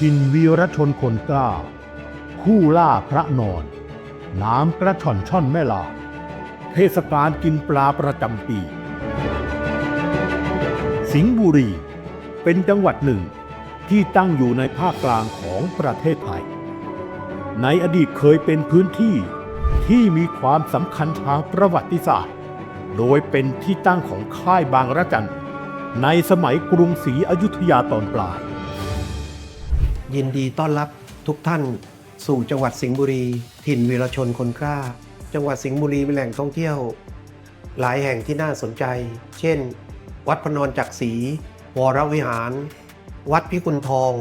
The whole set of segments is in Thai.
ทินวีรชนคนกล้าผู้ล่าพระนอน น้ำกระช่อนช่อนแม่ลา เทศกาลกินปลาประจำปี สิงห์บุรี เป็นจังหวัดหนึ่งที่ตั้งอยู่ในภาคกลางของประเทศไทย ในอดีตเคยเป็นพื้นที่ที่มีความสำคัญทางประวัติศาสตร์ โดยเป็นที่ตั้งของค่ายบางระจันในสมัยกรุงศรีอยุธยาตอนปลาย ยินดีต้อนรับทุกท่าน สู่จังหวัดสิงห์บุรี ถิ่นวีรชนคนกล้า จังหวัดสิงห์บุรีเป็นแหล่งท่องเที่ยว หลายแห่งที่น่าสนใจ เช่น วัดพนนจักรีวรวิหาร วัดพิกุลทอง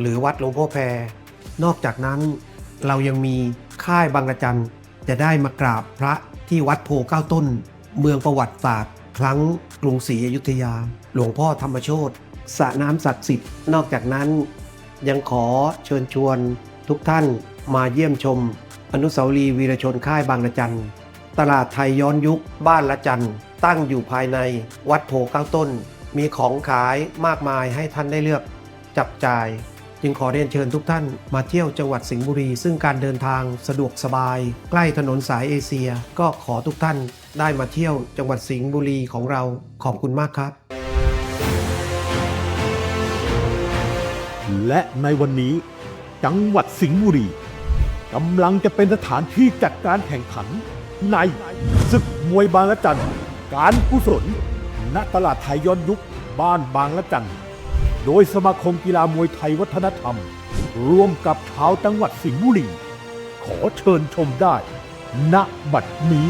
หรือวัดหลวงพ่อแพร นอกจากนั้น เรายังมีค่ายบางระจันจะได้มากราบพระที่วัดโพเก้าต้น เมืองประวัติศาสตร์ ครั้งกรุงศรีอยุธยา หลวงพ่อธรรมโชตสระน้ำศักดิ์สิทธิ์นอกจากนั้น ยังขอเชิญชวนทุกท่านมาเยี่ยมชม อนุสาวรีย์วีรชนค่ายบางระจันตลาดไทยย้อนยุคบ้านละจันตั้งอยู่ภายในวัดโพก้าต้น มีของขายมากมายให้ท่านได้เลือกจับจ่าย จึงขอเรียนเชิญทุกท่านมาเที่ยวจังหวัดสิงห์บุรี ซึ่งการเดินทางสะดวกสบาย ใกล้ถนนสายเอเชีย ก็ขอทุกท่านได้มาเที่ยวจังหวัดสิงห์บุรีของเราขอบคุณมากครับ และในวันนี้จังหวัดสิงห์บุรีกำลังจะเป็นสถานที่จัดการแข่งขัน ในศึกมวยบางละจันการกุศลณตลาดไทยย้อนยุคบ้านบางละจันโดยสมาคมกีฬามวยไทยวัฒนธรรม ร่วมกับชาวจังหวัดสิงห์บุรี ขอเชิญชมได้ ณบัดนี้